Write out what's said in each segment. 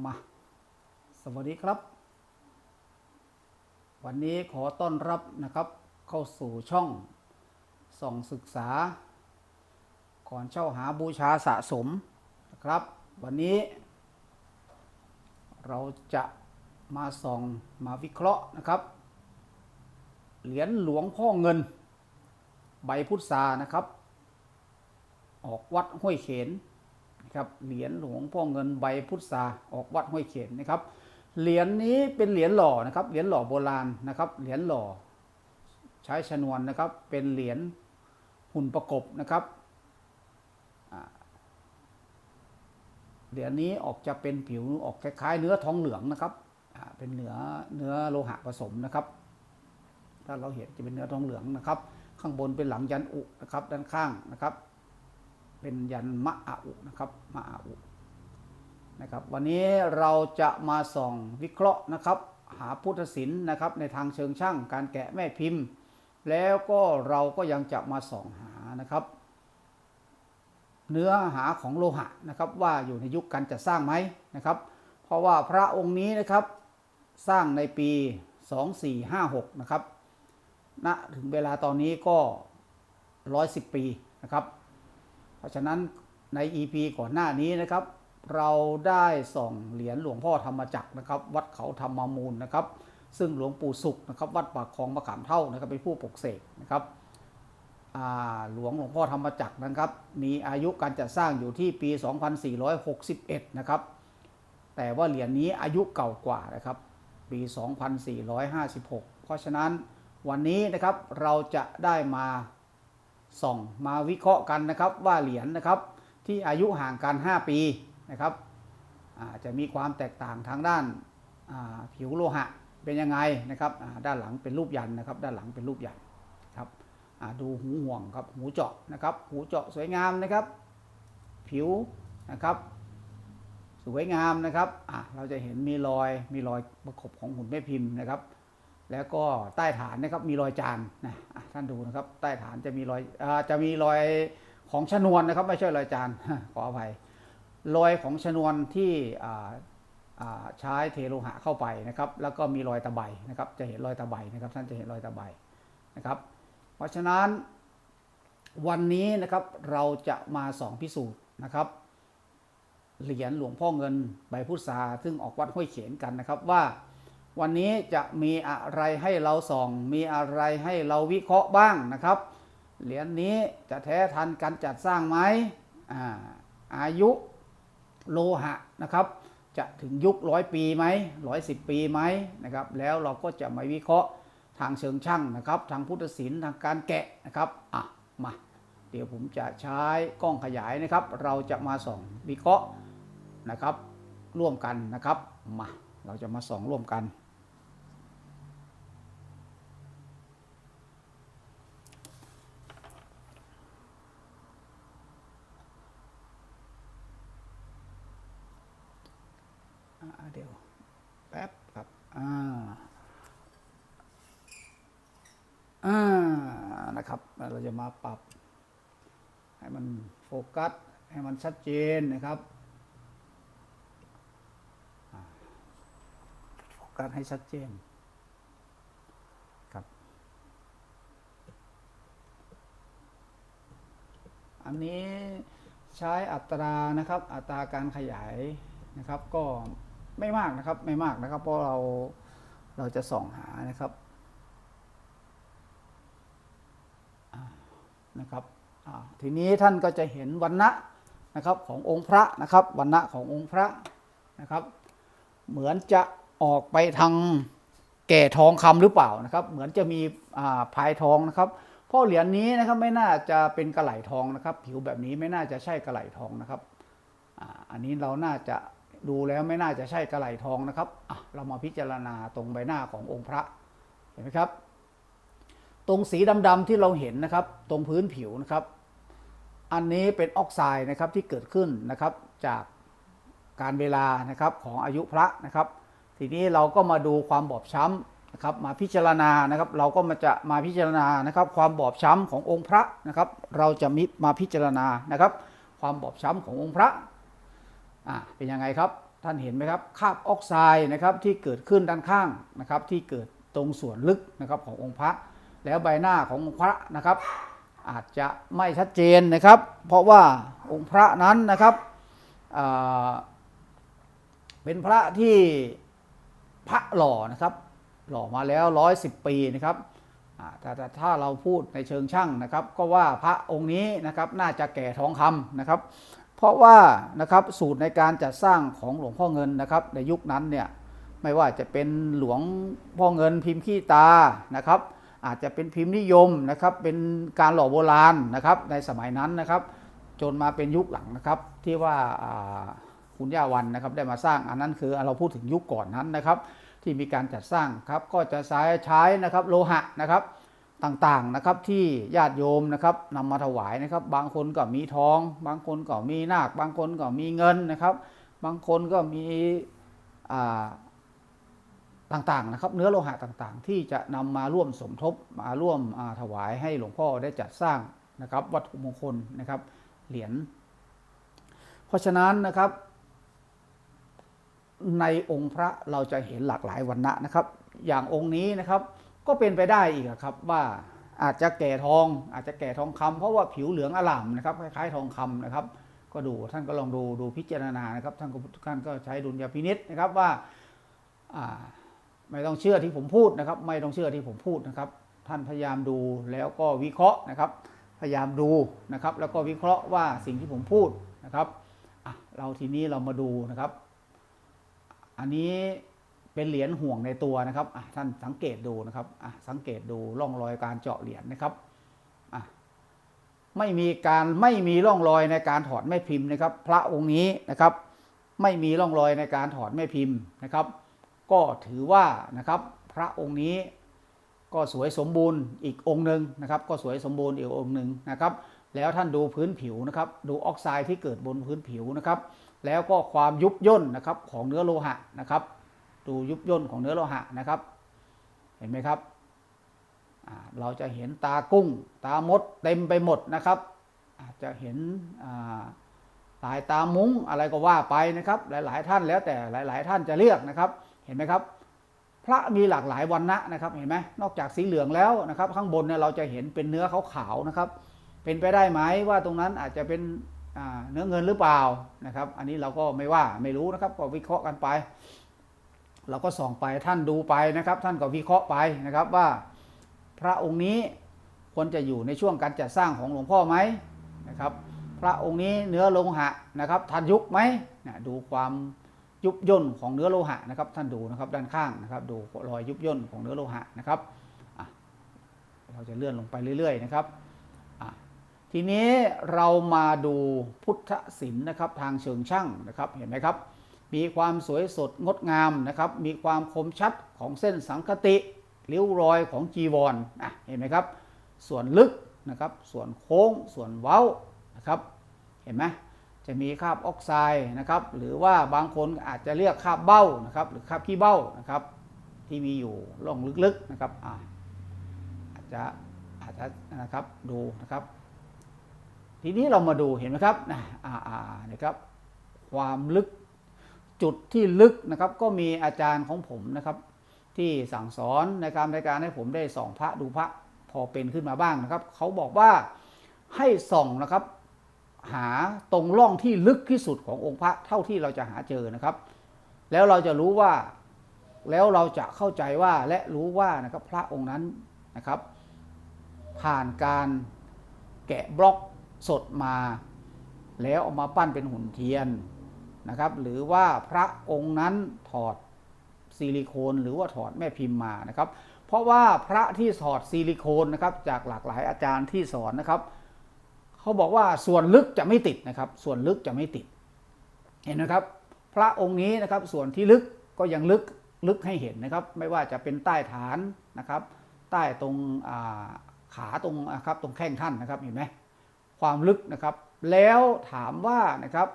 มา สวัสดีครับ วันนี้ขอต้อนรับนะครับเข้าสู่ช่องส่องศึกษา ก่อนเช่าหาบูชาสะสมนะครับ วันนี้ เราจะมาส่องมาวิเคราะห์นะครับ เหรียญหลวงพ่อเงิน ใบพุทธานะครับ ออกวัดห้วยเขนน ครับเหรียญหลวงพ่อเงินใบพุทธาออกวัดห้วยเขนนะครับ เหรียญนี้เป็นเหรียญหล่อนะครับเหรียญหล่อโบราณนะครับเหรียญหล่อใช้ชนวนนะครับเป็นเหรียญหุ่นประกบนะครับเหรียญนี้ออกจะเป็นผิวออกคล้ายๆ เนื้อทองเหลืองนะครับเป็นเนื้อเนื้อโลหะผสมนะครับ ถ้าเราเห็นจะเป็นเนื้อทองเหลืองนะครับ ข้างบนเป็นหลังยันอุนะครับด้านข้างนะครับ เป็นยันมะอาอุนะครับมะอาอุนะครับวันนี้เราจะมาส่องวิเคราะห์นะครับ หาพุทธศิลป์นะครับในทางเชิงช่างการแกะแม่พิมพ์ แล้วก็เราก็ยังจะมาส่องหานะครับ เนื้อหาของโลหะนะครับว่าอยู่ในยุคการจัดสร้างไหมนะครับ เพราะว่าพระองค์นี้นะครับสร้างในปี 2456 นะครับณถึงเวลาตอนนี้ก็ 110 ปีนะครับ เพราะฉะนั้นใน EP ก่อนหน้านี้นะครับ เราได้ส่องเหรียญหลวงพ่อธรรมจักรนะครับ วัดเขาธรรมมูลนะครับ ซึ่งหลวงปู่สุขนะครับ วัดปากคลองมะขามเท่านะครับเป็นผู้ปกเสกนะครับหลวงหลวงพ่อธรรมจักรนะครับ มีอายุการจัดสร้างอยู่ที่ปี 2461 นะครับ แต่ว่าเหรียญนี้อายุเก่ากว่านะครับ ปี 2456 เพราะฉะนั้นวันนี้นะครับเราจะได้มา ส่องมาวิเคราะห์กันนะครับว่าเหรียญนะครับที่อายุห่างกัน 5 ปีนะครับจะมีความแตกต่างทางด้านผิวโลหะเป็นยังไงนะครับด้านหลังเป็นรูปยันนะครับ ด้านหลังเป็นรูปยันครับดูหูห่วงครับหูเจาะนะครับหูเจาะสวยงามนะครับ ผิวนะครับ สวยงามนะครับเราจะเห็นมีรอยมีรอยประกบของหุ่นแม่พิมพ์นะครับ แล้วก็ใต้ฐานนะครับมีรอยจานนะท่านดูนะครับ ใต้ฐานจะมีรอยอจะมีรอยของชนวนนะครับไม่ใช่รอยจานขออภัยรอยของชนวนที่ใช้เทโลหะเข้าไปนะครับ แล้วก็มีรอยตะไบนะครับ จะเห็นรอยตะไบนะครับ ท่านจะเห็นรอยตะไบนะครับ เพราะฉะนั้นวันนี้นะครับเราจะมาสองพิสูจน์นะครับเหรียญหลวงพ่อเงินใบพุทราซึ่งออกวัดห้วยเขนกันนะครับว่า วันนี้จะมีอะไรให้เราส่อง มีอะไรให้เราวิเคราะห์บ้างนะครับ เหรียญนี้จะแท้ทันการจัดสร้างไหมอาอายุโลหะนะครับ จะถึงยุคร้อยปีไหมร้อยสิบปีไหมนะครับ แล้วเราก็จะมาวิเคราะห์ทางเชิงช่างนะครับ ทางพุทธศิลป์ทางการแกะนะครับอะมาเดี๋ยวผมจะใช้กล้องขยายนะครับ เราจะมาส่องวิเคราะห์นะครับ ร่วมกันนะครับมาเราจะมาส่องร่วมกัน เดี๋ยว แป๊บครับ อ่า อ่า นะครับ เราจะมาปรับ ให้มันโฟกัส ให้มันชัดเจนนะครับ โฟกัสให้ชัดเจนครับอันนี้ใช้อัตรานะครับอัตราการขยายนะครับ ก็ ไม่มากนะครับ ไม่มากนะครับ เพราะเราเราจะส่องหานะครับนะครับทีนี้ท่านก็จะเห็นวันณะนะครับขององค์พระนะครับวันณะขององค์พระนะครับ เหมือนจะออกไปทางแก่ทองคำหรือเปล่านะครับ เหมือนจะมีอ่าพายทองนะครับเพราะเหรียญนี้นะครับไม่น่าจะเป็นกระไหลทองนะครับ ผิวแบบนี้ไม่น่าจะใช่กระไหลทองนะครับออันนี้เราน่าจะ ดูแล้วไม่น่าจะใช่กระไหลทองนะครับเรามาพิจารณาตรงใบหน้าขององค์พระเห็นไหมครับ ตรงสีดำๆที่เราเห็นนะครับ ตรงพื้นผิวนะครับ อันนี้เป็นออกไซด์นะครับที่เกิดขึ้นนะครับจากการเวลานะครับของอายุพระนะครับ ทีนี้เราก็มาดูความบอบช้ำนะครับ มาพิจารณานะครับ เราก็มาจะมาพิจารณานะครับ ความบอบช้ำขององค์พระนะครับ เราจะมิมาพิจารณานะครับ ความบอบช้ำขององค์พระ เป็นยังไงครับ ท่านเห็นไหมครับคาบออกไซด์นะครับที่เกิดขึ้นด้านข้างนะครับที่เกิดตรงส่วนลึกนะครับขององค์พระ แล้วใบหน้าขององค์พระนะครับ อาจจะไม่ชัดเจนนะครับ เพราะว่าองค์พระนั้นนะครับเป็นพระที่พระหล่อนะครับหล่อมาแล้วร้อยสิบปีนะครับแต่แต่ถ้าเราพูดในเชิงช่างนะครับ ก็ว่าพระองค์นี้นะครับน่าจะแก่ทองคำนะครับ เพราะว่านะครับสูตรในการจัดสร้างของหลวงพ่อเงินนะครับในยุคนั้นเนี่ยไม่ว่าจะเป็นหลวงพ่อเงินพิมพ์ขี้ตานะครับ อาจจะเป็นพิมพ์นิยมนะครับเป็นการหล่อโบราณนะครับในสมัยนั้นนะครับ จนมาเป็นยุคหลังนะครับที่ว่าคุณย่าวันนะครับได้มาสร้างอันนั้นคือเราพูดถึงยุคก่อนนั้นนะครับ ที่มีการจัดสร้างครับก็จะใช้ใช้นะครับโลหะนะครับ ต่างๆนะครับที่ญาติโยมนะครับนำมาถวายนะครับ บางคนก็มีทอง บางคนก็มีนาค บางคนก็มีเงินนะครับ บางคนก็มีต่างๆนะครับ เนื้อโลหะต่างๆ ที่จะนำมาร่วมสมทบมาร่วมถวายให้หลวงพ่อได้จัดสร้างนะครับ วัตถุมงคลนะครับเหรียญเพราะฉะนั้นนะครับ ในองค์พระเราจะเห็นหลากหลายวันณะนะครับ อย่างองค์นี้นะครับ ก็เป็นไปได้อีกครับว่าอาจจะแก่ทอง อาจจะแก่ทองคำเพราะว่าผิวเหลืองอล่ามนะครับคล้ายๆทองคำนะครับ ก็ดูท่านก็ลองดูดูพิจารณานะครับท่านก็ท่านก็ใช้ดุลยพินิษนะครับว่าไม่ต้องเชื่อที่ผมพูดนะครับ ไม่ต้องเชื่อที่ผมพูดนะครับ ท่านพยายามดูแล้วก็วิเคราะห์นะครับ พยายามดูนะครับ แล้วก็วิเคราะห์ว่าสิ่งที่ผมพูดนะครับเราทีนี้เรามาดูนะครับ อันนี้ เป็นเหรียญห่วงในตัวนะครับท่านสังเกตดูนะครับสังเกตดูร่องรอยการเจาะเหรียญนะครับไม่มีการไม่มีร่องรอยในการถอดแม่พิมพ์นะครับ พระองค์นี้นะครับ ไม่มีร่องรอยในการถอดแม่พิมพ์นะครับ ก็ถือว่านะครับ พระองค์นี้ก็สวยสมบูรณ์อีกองค์หนึ่งนะครับ ก็สวยสมบูรณ์อีกองค์หนึ่งนะครับ แล้วท่านดูพื้นผิวนะครับ ดูออกไซด์ที่เกิดบนพื้นผิวนะครับ แล้วก็ความยุบย่นนะครับของเนื้อโลหะนะครับ ดูยุบย่นของเนื้อโลหะนะครับ เห็นไหมครับ เราจะเห็นตากุ้ง ตามดเต็มไปหมดนะครับ อาจจะเห็นอ่าลายตามุ้งอะไรก็ว่าไปนะครับ หลาย ๆ ท่านแล้วแต่หลาย ๆ ท่านจะเรียกนะครับ เห็นไหมครับ พระมีหลากหลายวันณะนะครับ เห็นไหมนอกจากสีเหลืองแล้วนะครับ ข้างบนเนี่ยเราจะเห็นเป็นเนื้อขาวๆนะครับ เป็นไปได้ไหมว่าตรงนั้นอาจจะเป็นเนื้อเงินหรือเปล่านะครับ อันนี้เราก็ไม่ว่าไม่รู้นะครับก็วิเคราะห์กันไป เราก็ส่องไปท่านดูไปนะครับ ท่านก็วิเคราะห์ไปนะครับว่าพระองค์นี้ควรจะอยู่ในช่วงการจัดสร้างของหลวงพ่อไหมนะครับ พระองค์นี้เนื้อโลหะนะครับทันยุคไหมนะดูความยุบย่นของเนื้อโลหะนะครับ ท่านดูนะครับด้านข้างนะครับ ดูรอยยุบย่นของเนื้อโลหะนะครับเราจะเลื่อนลงไปเรื่อย ๆ นะครับทีนี้เรามาดูพุทธศิลป์นะครับทางเชิงช่างนะครับเห็นไหมครับ มีความสวยสดงดงามนะครับ มีความคมชัดของเส้นสังคติริ้วรอยของจีวรอะเห็นไหมครับ ส่วนลึกนะครับ ส่วนโค้ง ส่วนเว้านะครับ เห็นไหมจะมีคราบออกไซด์นะครับ หรือว่าบางคนอาจจะเรียกคราบเบ้านะครับ หรือคราบขี้เบ้านะครับ ที่มีอยู่ร่องลึกๆนะครับอะอาจจะอาจจะนะครับดูนะครับ ทีนี้เรามาดูเห็นไหมครับนะอ่าอ่านะครับ ความลึก จุดที่ลึกนะครับก็มีอาจารย์ของผมนะครับ ที่สั่งสอนในการในการให้ผมได้ส่องพระดูพระพอเป็นขึ้นมาบ้างนะครับ เขาบอกว่าให้ส่องนะครับ หาตรงร่องที่ลึกที่สุดขององค์พระเท่าที่เราจะหาเจอนะครับ แล้วเราจะรู้ว่าแล้วเราจะเข้าใจว่าและรู้ว่านะครับพระองค์นั้นนะครับ ผ่านการแกะบล็อกสดมา แล้วเอามาปั้นเป็นหุ่นเทียน นะครับ หรือว่าพระองค์นั้นถอดซิลิโคน หรือว่าถอดแม่พิมพ์มานะครับ เพราะว่าพระที่ถอดซิลิโคนนะครับ จากหลากหลายอาจารย์ที่สอนนะครับเขาบอกว่าส่วนลึกจะไม่ติดนะครับ ส่วนลึกจะไม่ติด เห็นนะครับ พระองค์นี้นะครับส่วนที่ลึกก็ยังลึกลึกให้เห็นนะครับ ไม่ว่าจะเป็นใต้ฐานนะครับ ใต้ตรงาขาตรงนะครับตรงแข้งท่านนะครับเห็นไหมความลึกนะครับ แล้วถามว่านะครับ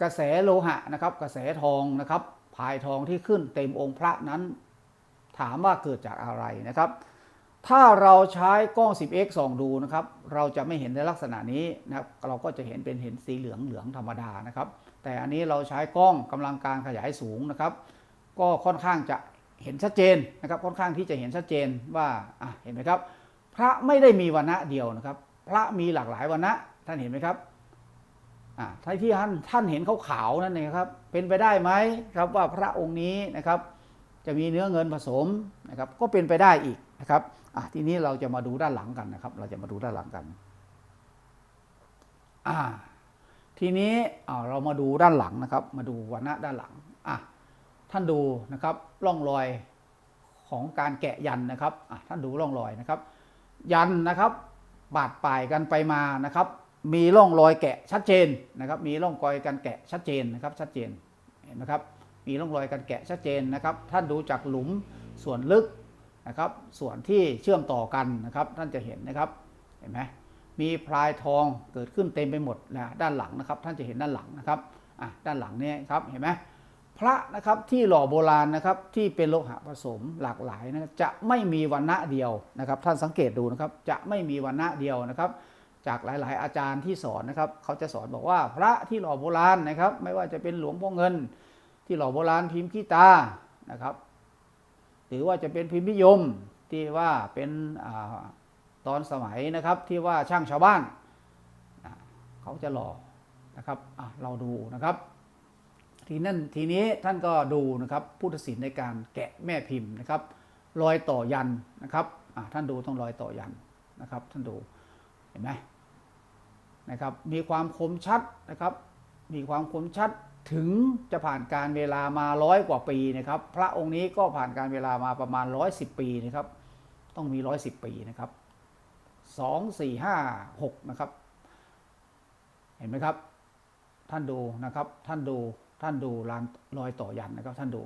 กระแสโลหะนะครับ กระแสทองนะครับพายทองที่ขึ้นเต็มองค์พระนั้น ถามว่าเกิดจากอะไรนะครับ ถ้าเราใช้กล้อง 10x ส่องดูนะครับ เราจะไม่เห็นในลักษณะนี้นะครับ เราก็จะเห็นเป็นเห็นสีเหลืองเหลืองธรรมดานะครับ แต่อันนี้เราใช้กล้องกำลังการขยายสูงนะครับ ก็ค่อนข้างจะเห็นชัดเจนนะครับ ค่อนข้างที่จะเห็นชัดเจนว่าเห็นไหมครับ พระไม่ได้มีวันณะเดียวนะครับ พระมีหลากหลายวันณะท่านเห็นไหมครับ ท่านที่ท่านท่านเห็นเขาขาวนั่นเองครับ เป็นไปได้ไหมครับว่าพระองค์นี้นะครับ จะมีเนื้อเงินผสมนะครับ ก็เป็นไปได้อีกนะครับทีนี้เราจะมาดูด้านหลังกันนะครับ เราจะมาดูด้านหลังกันทีนี้เรามาดูด้านหลังนะครับ มาดูวันณะด้านหลังท่านดูนะครับร่องรอยของการแกะยันนะครับท่านดูร่องรอยนะครับ ยันนะครับ บาดปลายกันไปมานะครับ มีร่องรอยแกะชัดเจนนะครับ มีร่องรอยการแกะชัดเจนนะครับชัดเจนเห็นไหมครับมีร่องรอยการแกะชัดเจนนะครับ ท่านดูจากหลุมส่วนลึกนะครับ ส่วนที่เชื่อมต่อกันนะครับ ท่านจะเห็นนะครับเห็นไหมมีพลายทองเกิดขึ้นเต็มไปหมดนะด้านหลังนะครับ ท่านจะเห็นด้านหลังนะครับอะด้านหลังเนี่ยครับเห็นไหมพระนะครับที่หล่อโบราณนะครับที่เป็นโลหะผสมหลากหลายนะจะไม่มีวันณะเดียวนะครับ ท่านสังเกตดูนะครับ จะไม่มีวันณะเดียวนะครับ จากหลาย ๆ อาจารย์ที่สอนนะครับ เขาจะสอนบอกว่าพระที่หล่อโบราณนะครับ ไม่ว่าจะเป็นหลวงพ่อเงิน ที่หล่อโบราณพิมพ์ขี้ตานะครับหรือว่าจะเป็นพิมพ์นิยมที่ว่าเป็นอตอนสมัยนะครับที่ว่าช่างชาวบ้าน เขาจะหล่อนะครับเราดูนะครับทีนั่นทีนี้ท่านก็ดูนะครับพุทธศิลป์ในการแกะแม่พิมพ์นะครับรอยต่อยันนะครับท่านดูต้องรอยต่อยันนะครับ ท่านดูเห็นไหม นะครับมีความคมชัดนะครับ มีความคมชัดถึงจะผ่านการเวลามาร้อยกว่าปีนะครับ พระองค์นี้ก็ผ่านการเวลามาประมาณร้อยสิบปีนะครับ ต้องมีร้อยสิบปีนะครับสองสี่ห้าหกนะครับ เห็นไหมครับ ท่านดูนะครับ ท่านดูท่านดูลานรอยต่อยันนะครับ ท่านดู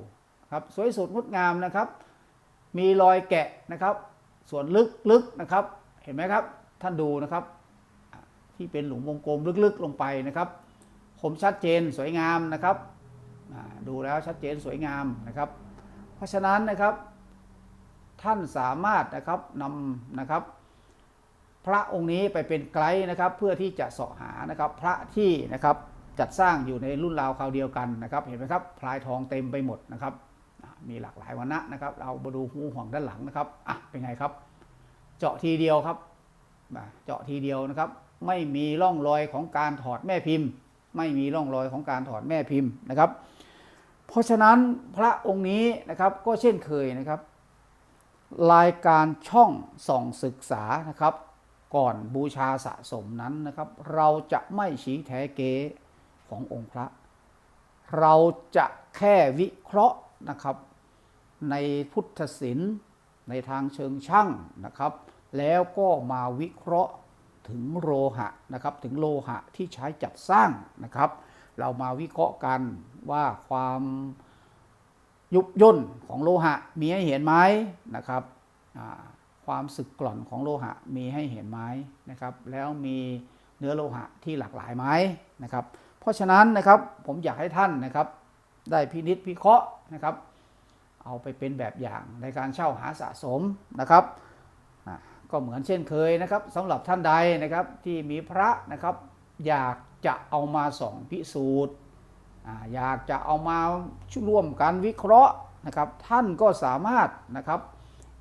ครับสวยสดงดงามนะครับ มีรอยแกะนะครับ ส่วนลึกๆนะครับ เห็นไหมครับ ท่านดูนะครับ ที่เป็นหลุมวงกลมลึกๆลงไปนะครับคมชัดเจนสวยงามนะครับดูแล้วชัดเจนสวยงามนะครับ เพราะฉะนั้นนะครับ ท่านสามารถนะครับนำนะครับ พระองค์นี้ไปเป็นไกด์นะครับ เพื่อที่จะเสาะหานะครับ พระที่นะครับจัดสร้างอยู่ในรุ่นราวคราวเดียวกันนะครับ เห็นไหมครับพลายทองเต็มไปหมดนะครับ มีหลากหลายวันนะนะครับ เรามาดูหูห่วงด้านหลังนะครับอะเป็นไงครับ เจาะทีเดียวครับเจาะทีเดียวนะครับ ไม่มีร่องรอยของการถอดแม่พิมพ์ ไม่มีร่องรอยของการถอดแม่พิมพ์นะครับ เพราะฉะนั้นพระองค์นี้นะครับก็เช่นเคยนะครับ รายการช่องส่องศึกษานะครับ ก่อนบูชาสะสมนั้นนะครับ เราจะไม่ชี้แท้เกขององค์พระ เราจะแค่วิเคราะห์นะครับ ในพุทธศิลป์ในทางเชิงช่างนะครับ แล้วก็มาวิเคราะห์ ถึงโลหะนะครับถึงโลหะที่ใช้จัดสร้างนะครับ เรามาวิเคราะห์กันว่าความยุบย่นของโลหะมีให้เห็นไหมนะครับความสึกกร่อนของโลหะมีให้เห็นไหมนะครับ แล้วมีเนื้อโลหะที่หลากหลายไหมนะครับ เพราะฉะนั้นนะครับผมอยากให้ท่านนะครับ ได้พินิษพิเคราะห์นะครับ เอาไปเป็นแบบอย่างในการเช่าหาสะสมนะครับ ก็เหมือนเช่นเคยนะครับสำหรับท่านใดนะครับที่มีพระนะครับ อยากจะเอามาส่องพิสูจน์อยากจะเอามาร่วมกันวิเคราะห์นะครับท่านก็สามารถนะครับ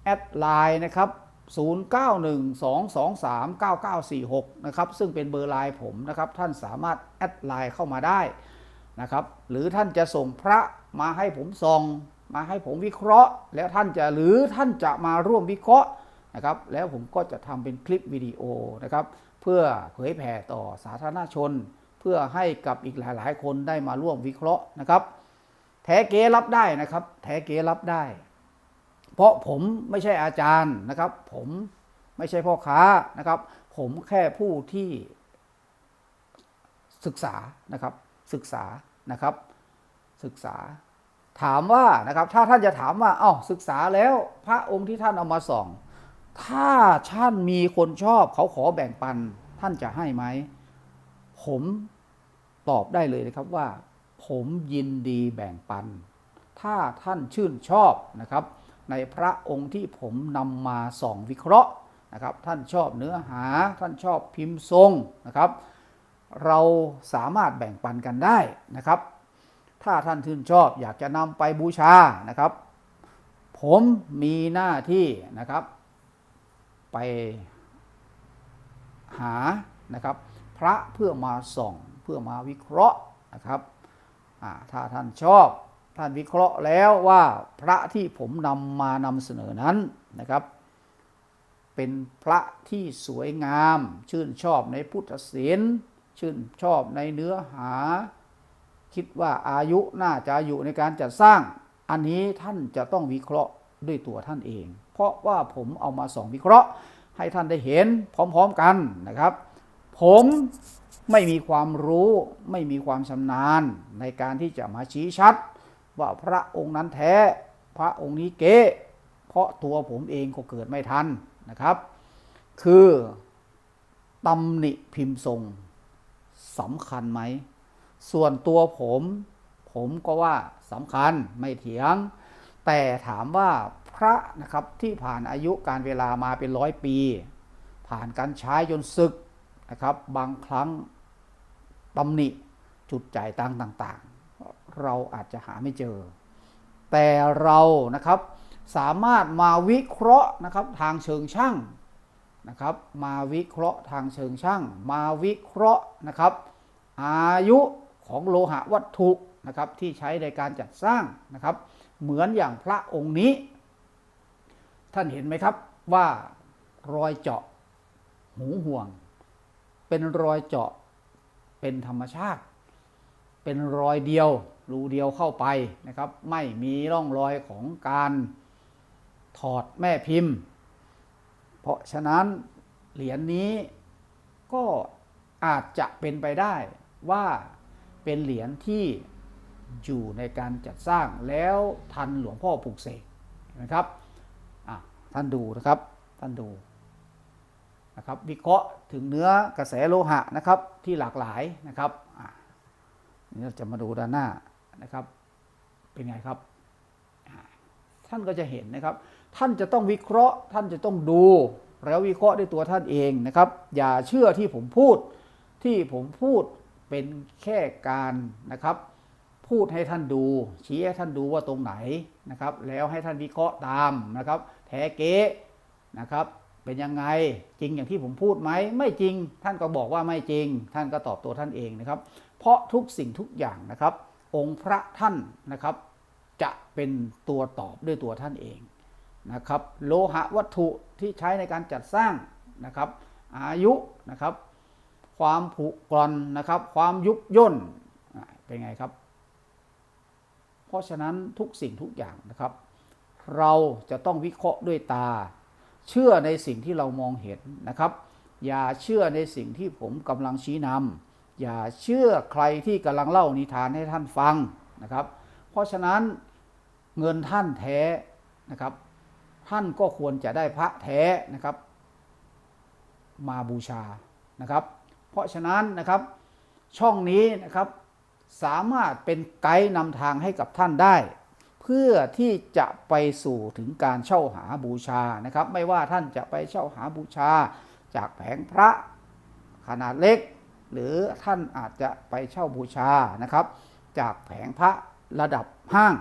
แอดไลน์นะครับ0912239946นะครับซึ่งเป็นเบอร์ไลน์ผมนะครับท่านสามารถแอดไลน์เข้ามาได้นะครับหรือท่านจะส่งพระมาให้ผมส่อง มาให้ผมวิเคราะห์ แล้วท่านจะหรือท่านจะมาร่วมวิเคราะห์ นะครับ แล้วผมก็จะทำเป็นคลิปวิดีโอนะครับ เพื่อเผยแผ่ต่อสาธารณชน เพื่อให้กับอีกหลาย ๆ คนได้มาร่วมวิเคราะห์นะครับ แท้เก๊รับได้นะครับ แท้เก๊รับได้ เพราะผมไม่ใช่อาจารย์นะครับ ผมไม่ใช่พ่อค้านะครับ ผมแค่ผู้ที่ศึกษานะครับ ศึกษานะครับ ศึกษาถามว่านะครับ ถ้าท่านจะถามว่า เอ้าศึกษาแล้วพระองค์ที่ท่านเอามาส่อง ถ้าท่านมีคนชอบเขาขอแบ่งปันท่านจะให้ไหม ผมตอบได้เลยนะครับว่า ผมยินดีแบ่งปัน ถ้าท่านชื่นชอบนะครับ ในพระองค์ที่ผมนำมาส่องวิเคราะห์นะครับ ท่านชอบเนื้อหา ท่านชอบพิมพ์ทรงนะครับ เราสามารถแบ่งปันกันได้นะครับ ถ้าท่านชื่นชอบอยากจะนำไปบูชานะครับ ผมมีหน้าที่นะครับ ไปหานะครับ พระเพื่อมาส่องเพื่อมาวิเคราะห์นะครับถ้าท่านชอบท่านวิเคราะห์แล้วว่าพระที่ผมนำมานำเสนอนั้นนะครับ เป็นพระที่สวยงาม ชื่นชอบในพุทธศิลป์ชื่นชอบในเนื้อหา คิดว่าอายุน่าจะอยู่ในการจัดสร้าง อันนี้ท่านจะต้องวิเคราะห์ด้วยตัวท่านเอง เพราะว่าผมเอามาส่องวิเคราะห์ ให้ท่านได้เห็นพร้อมๆกันนะครับ ผมไม่มีความรู้ไม่มีความชำนาญในการที่จะมาชี้ชัด ว่าพระองค์นั้นแท้ พระองค์นี้เก๊เพราะตัวผมเองก็เกิดไม่ทันนะครับ คือตำหนิพิมพ์ทรงสำคัญไหม ส่วนตัวผม ผมก็ว่าสำคัญไม่เถียง แต่ถามว่า พระนะครับที่ผ่านอายุการเวลามาเป็นร้อยปี ผ่านการใช้จนศึกนะครับ บางครั้งตำหนิจุดจ่ายตังต่างๆ เราอาจจะหาไม่เจอ แต่เรานะครับสามารถมาวิเคราะห์นะครับทางเชิงช่างนะครับ มาวิเคราะห์ทางเชิงช่าง มาวิเคราะห์นะครับ อายุของโลหะวัตถุนะครับที่ใช้ในการจัดสร้างนะครับ เหมือนอย่างพระองค์นี้ ท่านเห็นไหมครับว่ารอยเจาะหูห่วง เป็นรอยเจาะเป็นธรรมชาติ เป็นรอยเดียวรูเดียวเข้าไปนะครับ ไม่มีร่องรอยของการถอดแม่พิมพ์ เพราะฉะนั้นเหรียญนนี้ก็อาจจะเป็นไปได้ว่าเป็นเหรียญที่อยู่ในการจัดสร้างแล้วทันหลวงพ่อปลูกเสกนไหมครับ ท่านดูนะครับ ท่านดูนะครับวิเคราะห์ถึงเนื้อกระแสโลหะนะครับที่หลากหลายนะครับนี่เราจะมาดูด้านหน้านะครับ เป็นไงครับ ท่านก็จะเห็นนะครับ ท่านจะต้องวิเคราะห์ ท่านจะต้องดู แล้ววิเคราะห์ด้วยตัวท่านเองนะครับ อย่าเชื่อที่ผมพูดที่ผมพูดเป็นแค่การนะครับ พูดให้ท่านดู ชี้ให้ท่านดูว่าตรงไหนนะครับ แล้วให้ท่านวิเคราะห์ตามนะครับ แท้เก๊นะครับ เป็นยังไงจริงอย่างที่ผมพูดไหมไม่จริง ท่านก็บอกว่าไม่จริง ท่านก็ตอบตัวท่านเองนะครับ เพราะทุกสิ่งทุกอย่างนะครับ องค์พระท่านนะครับ จะเป็นตัวตอบด้วยตัวท่านเองนะครับ โลหะวัตถุที่ใช้ในการจัดสร้างนะครับ อายุนะครับ ความผุกร่อนนะครับ ความยุบย่นเป็นไงครับ เพราะฉะนั้นทุกสิ่งทุกอย่างนะครับ เราจะต้องวิเคราะห์ด้วยตา เชื่อในสิ่งที่เรามองเห็นนะครับ อย่าเชื่อในสิ่งที่ผมกำลังชี้นำอย่าเชื่อใครที่กำลังเล่านิทานให้ท่านฟังนะครับ เพราะฉะนั้นเงินท่านแท้นะครับ ท่านก็ควรจะได้พระแท้นะครับ มาบูชานะครับ เพราะฉะนั้นนะครับช่องนี้นะครับสามารถเป็นไกด์นำทางให้กับท่านได้ พื่อที่จะไปสู่ถึงการเช่าหาบูชานะครับ ไม่ว่าท่านจะไปเช่าหาบูชา จากแผงพระขนาดเล็ก หรือท่านอาจจะไปเช่าบูชานะครับ จากแผงพระระดับห้าง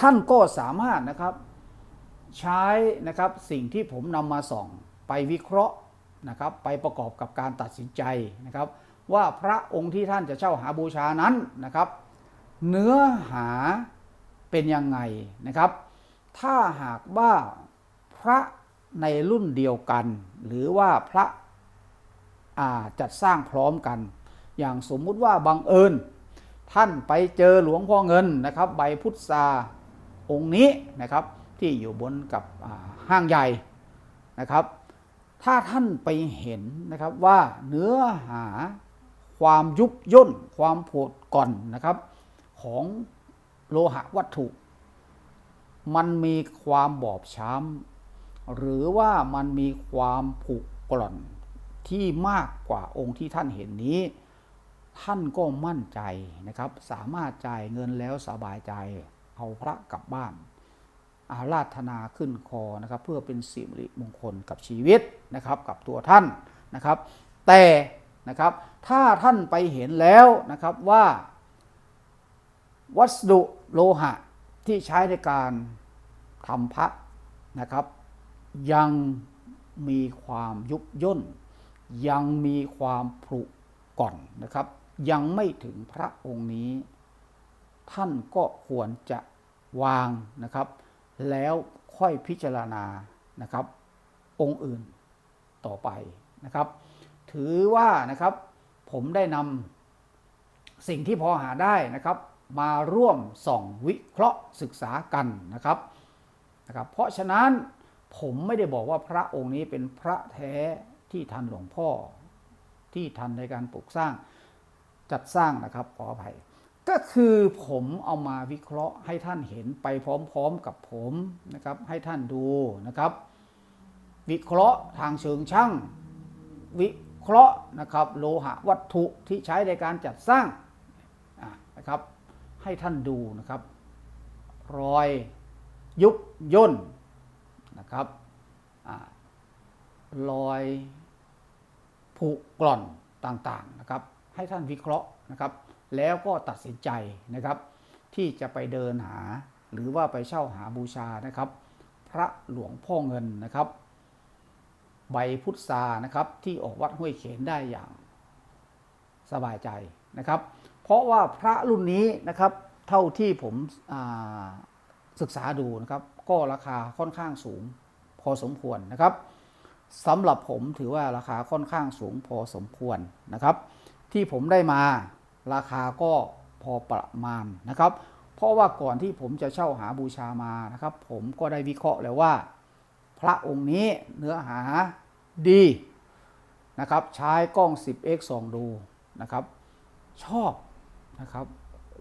ท่านก็สามารถนะครับใช้นะครับสิ่งที่ผมนำมาส่องไปวิเคราะห์นะครับ ไปประกอบกับการตัดสินใจนะครับ ว่าพระองค์ที่ท่านจะเช่าหาบูชานั้นนะครับ เนื้อหา เป็นยังไงนะครับ ถ้าหากว่าพระในรุ่นเดียวกัน หรือว่าพระจัดสร้างพร้อมกัน อย่างสมมุติว่าบังเอิญ ท่านไปเจอหลวงพ่อเงินนะครับ ใบพุทธาองค์นี้นะครับ ที่อยู่บนกับห้างใหญ่นะครับ ถ้าท่านไปเห็นนะครับว่าเนื้อหาความยุบย่น ความโผดก่อนนะครับของ โลหะวัตถุ มันมีความบอบช้ำหรือว่ามันมีความผุกร่อนที่มากกว่าองค์ที่ท่านเห็นนี้ ท่านก็มั่นใจนะครับ สามารถจ่ายเงินแล้วสบายใจ เอาพระกลับบ้าน อาราธนาขึ้นคอนะครับ เพื่อเป็นสิริมงคลกับชีวิตนะครับ กับตัวท่านนะครับ แต่นะครับ ถ้าท่านไปเห็นแล้วนะครับว่า วัสดุโลหะที่ใช้ในการทำพระนะครับ ยังมีความยุบย่น ยังมีความผุก่อนนะครับ ยังไม่ถึงพระองค์นี้ ท่านก็ควรจะวางนะครับ แล้วค่อยพิจารณานะครับ องค์อื่นต่อไปนะครับ ถือว่านะครับผมได้นำสิ่งที่พอหาได้นะครับ มาร่วมส่องวิเคราะห์ศึกษากันนะครับนะครับ เพราะฉะนั้นผมไม่ได้บอกว่าพระองค์นี้เป็นพระแท้ที่ทันหลวงพ่อที่ทันในการปลูกสร้างจัดสร้างนะครับขออภัยก็คือผมเอามาวิเคราะห์ให้ท่านเห็นไปพร้อมๆกับผมนะครับ ให้ท่านดูนะครับ วิเคราะห์ทางเชิงช่างวิเคราะห์นะครับโลหะวัตถุที่ใช้ในการจัดสร้างะนะครับ ให้ท่านดูนะครับ รอยยุบย่นนะครับอรอยผุกร่อนต่างๆนะครับ ให้ท่านวิเคราะห์นะครับ แล้วก็ตัดสินใจนะครับ ที่จะไปเดินหาหรือว่าไปเช่าหาบูชานะครับ พระหลวงพ่อเงินนะครับ ใบพุทรานะครับที่ออกวัดห้วยเขนได้อย่างสบายใจนะครับ เพราะว่าพระรุ่นนี้นะครับเท่าที่ผมศึกษาดูนะครับ ก็ราคาค่อนข้างสูงพอสมควรนะครับสำหรับผมถือว่าราคาค่อนข้างสูงพอสมควรนะครับ ที่ผมได้มาราคาก็พอประมาณนะครับ เพราะว่าก่อนที่ผมจะเช่าหาบูชามานะครับ ผมก็ได้วิเคราะห์แล้วว่า พระองค์นี้เนื้อหาดีนะครับ ใช้กล้อง 10x ส่องดูนะครับ ชอบ นะครับ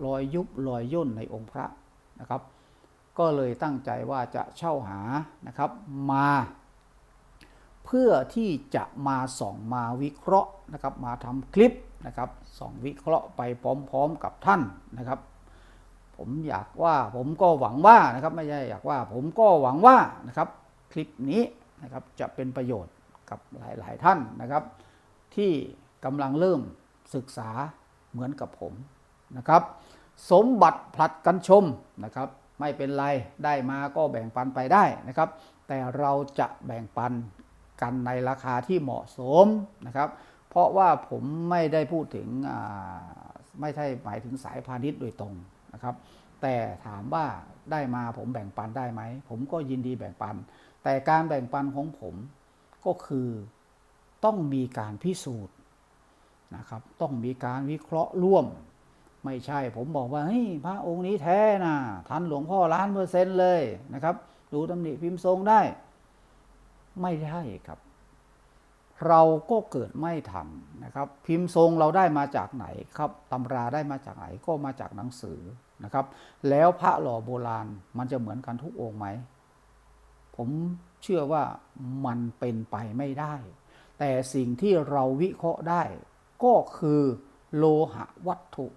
รอยยุบรอยย่นในองค์พระนะครับ ก็เลยตั้งใจว่าจะเช่าหานะครับมา เพื่อที่จะมาส่องมาวิเคราะห์นะครับ มาทำคลิปนะครับส่องวิเคราะห์ไปพร้อมๆกับท่านนะครับผมอยากว่าผมก็หวังว่านะครับไม่ใช่อยากว่าผมก็หวังว่านะครับคลิปนี้นะครับจะเป็นประโยชน์กับหลาย ๆ ท่านนะครับ ที่กำลังเริ่มศึกษาเหมือนกับผม นะครับ สมบัติผลัดกันชมนะครับ ไม่เป็นไรได้มาก็แบ่งปันไปได้นะครับ แต่เราจะแบ่งปันกันในราคาที่เหมาะสมนะครับ เพราะว่าผมไม่ได้พูดถึงไม่ใช่หมายถึงสายพาณิชย์โดยตรงนะครับ แต่ถามว่าได้มาผมแบ่งปันได้ไหม ผมก็ยินดีแบ่งปัน แต่การแบ่งปันของผมก็คือต้องมีการพิสูจน์นะครับ ต้องมีการวิเคราะห์ร่วม ไม่ใช่ ผมบอกว่าเฮ้ยพระองค์นี้แท้นะทันหลวงพ่อล้านเปอร์เซ็นต์เลยนะครับ ดูตำหนิพิมพ์ทรงได้ ไม่ได้ครับ เราก็เกิดไม่ทันนะครับ พิมพ์ทรงเราได้มาจากไหนครับตำราได้มาจากไหนก็มาจากหนังสือนะครับ แล้วพระหล่อโบราณมันจะเหมือนกันทุกองค์ไหมผมเชื่อว่ามันเป็นไปไม่ได้ แต่สิ่งที่เราวิเคราะห์ได้ ก็คือโลหะวัตถุ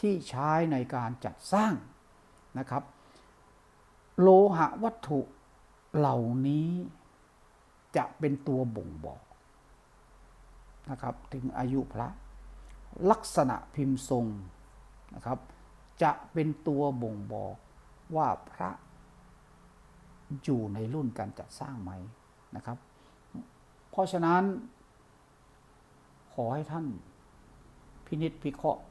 ที่ใช้ในการจัดสร้างนะครับ โลหะวัตถุเหล่านี้จะเป็นตัวบ่งบอกนะครับถึงอายุพระ ลักษณะพิมพ์ทรงนะครับ จะเป็นตัวบ่งบอกว่าพระอยู่ในรุ่นการจัดสร้างไหมนะครับ เพราะฉะนั้นขอให้ท่านพินิษพิเคราะห์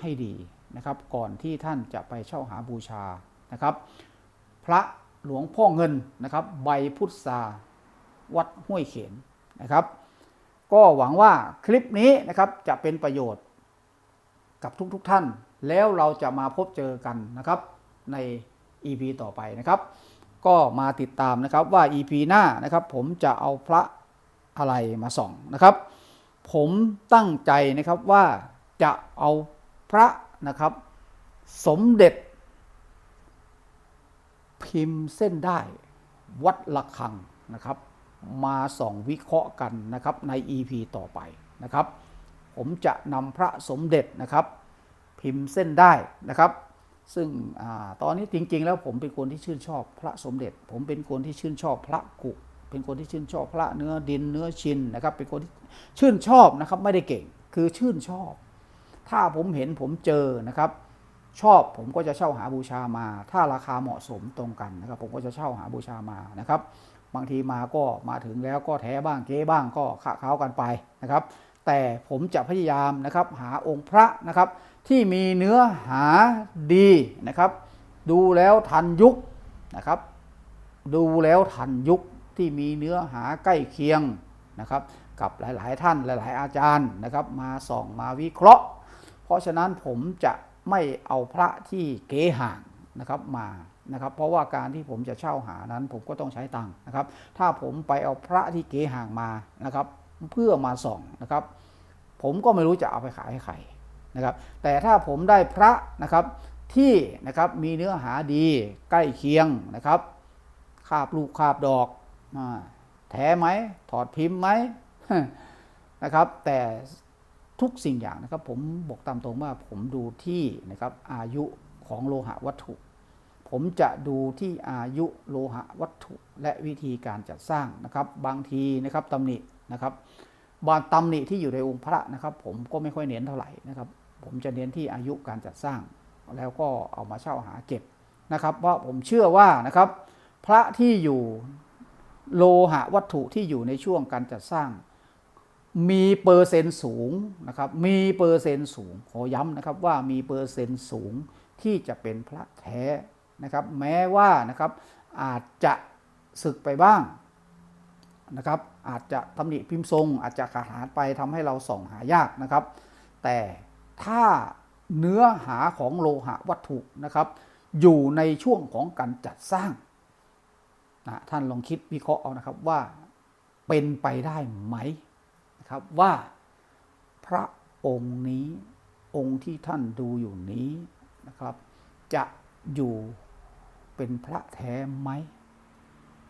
ให้ดีนะครับ ก่อนที่ท่านจะไปเช่าหาบูชานะครับ พระหลวงพ่อเงินนะครับ ใบพุทธาวัดห้วยเขนนะครับ ก็หวังว่าคลิปนี้นะครับจะเป็นประโยชน์กับทุกๆทท่าน แล้วเราจะมาพบเจอกันนะครับใน EP ต่อไปนะครับ ก็มาติดตามนะครับว่า EP หน้านะครับ ผมจะเอาพระอะไรมาส่องนะครับ ผมตั้งใจนะครับว่าจะเอา พระนะครับ สมเด็จ พิมพ์เส้นได้วัดละคังนะครับ มาส่องวิเคราะห์กันนะครับใน EP ต่อไปนะครับ ผมจะนำพระสมเด็จนะครับ พิมพ์เส้นได้นะครับ ซึ่งอตอนนี้จริง ๆ แล้วผมเป็นคนที่ชื่นชอบพระสมเด็จ ผมเป็นคนที่ชื่นชอบพระกุเป็นคนที่ชื่นชอบพระเนื้อดินเนื้อชินนะครับ เป็นคนที่ชื่นชอบนะครับไม่ได้เก่งคือชื่นชอบ ถ้าผมเห็นผมเจอนะครับ ชอบผมก็จะเช่าหาบูชามา ถ้าราคาเหมาะสมตรงกันนะครับ ผมก็จะเช่าหาบูชามานะครับ บางทีมาก็มาถึงแล้วก็แท้บ้างเก๊บ้างก็ขะเขากันไปนะครับ แต่ผมจะพยายามนะครับหาองค์พระนะครับ ที่มีเนื้อหาดีนะครับ ดูแล้วทันยุคนะครับ ดูแล้วทันยุคที่มีเนื้อหาใกล้เคียงนะครับ กับหลาย ๆ ท่านหลาย ๆ อาจารย์นะครับ มาส่องมาวิเคราะห์ เพราะฉะนั้นผมจะไม่เอาพระที่เก๋ห่างนะครับมานะครับ เพราะว่าการที่ผมจะเช่าหานั้น ผมก็ต้องใช้ตังค์นะครับ ถ้าผมไปเอาพระที่เก๋ห่างมานะครับ เพื่อมาส่องนะครับ ผมก็ไม่รู้จะเอาไปขายให้ใครนะครับ แต่ถ้าผมได้พระนะครับที่นะครับมีเนื้อหาดีใกล้เคียงนะครับคาบลูกคาบดอกอแท้ไหมถอดพิมพ์ไหมนะครับ แต่ ทุกสิ่งอย่างนะครับ ผมบอกตามตรงว่าผมดูที่นะครับอายุของโลหะวัตถุ ผมจะดูที่อายุโลหะวัตถุ และวิธีการจัดสร้างนะครับ บางทีนะครับตำหนินะครับบางตำหนิที่อยู่ในองค์พระนะครับ ผมก็ไม่ค่อยเน้นเท่าไหร่นะครับ ผมจะเน้นที่อายุการจัดสร้าง แล้วก็เอามาเช่าหาเก็บนะครับ เพราะผมเชื่อว่านะครับ พระที่อยู่โลหะวัตถุที่อยู่ในช่วงการจัดสร้าง มีเปอร์เซ็นต์สูงนะครับมีเปอร์เซ็นต์สูงขอย้ำนะครับว่ามีเปอร์เซ็นต์สูงที่จะเป็นพระแท้นะครับแม้ว่านะครับอาจจะสึกไปบ้างนะครับอาจจะตำหนิพิมพ์ทรง อาจจะขาดหายไปทำให้เราส่องหายากนะครับ แต่ถ้าเนื้อหาของโลหะวัตถุนะครับ อยู่ในช่วงของการจัดสร้างนะท่านลองคิดวิเคราะห์เอานะครับว่าเป็นไปได้ไหม ครับว่าพระองค์นี้องค์ที่ท่านดูอยู่นี้นะครับ จะอยู่เป็นพระแท้ไหม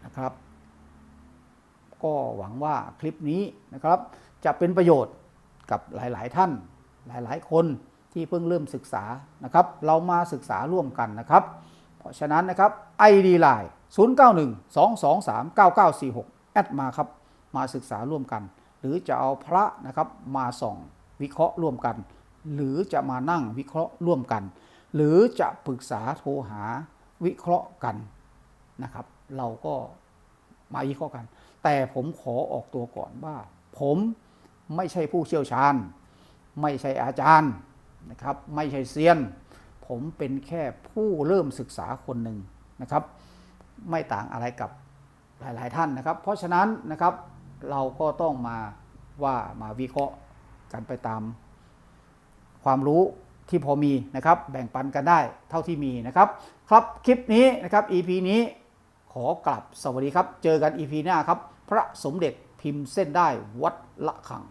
นะครับ ก็หวังว่าคลิปนี้นะครับ จะเป็นประโยชน์กับหลาย ๆ ท่านหลาย ๆ คนที่เพิ่งเริ่มศึกษานะครับ เรามาศึกษาร่วมกันนะครับ เพราะฉะนั้นนะครับ ID Line 091 223 9946 แอดมาครับ มาศึกษาร่วมกัน หรือจะเอาพระนะครับมาส่องวิเคราะห์ร่วมกัน หรือจะมานั่งวิเคราะห์ร่วมกัน หรือจะปรึกษาโทรหาวิเคราะห์กันนะครับ เราก็มาวิเคราะห์กัน แต่ผมขอออกตัวก่อนว่า ผมไม่ใช่ผู้เชี่ยวชาญ ไม่ใช่อาจารย์นะครับ ไม่ใช่เซียน ผมเป็นแค่ผู้เริ่มศึกษาคนหนึ่งนะครับ ไม่ต่างอะไรกับหลาย ๆ ท่านนะครับ เพราะฉะนั้นนะครับ เราก็ต้องมาว่ามาวิเคราะห์กันไปตาม ความรู้ที่พอมีนะครับ แบ่งปันกันได้เท่าที่มีนะครับ ครับคลิปนี้นะครับ EP นี้ขอกลับสวัสดีครับ เจอกัน EP หน้าครับ พระสมเด็จพิมพ์เส้นได้วัดละขัง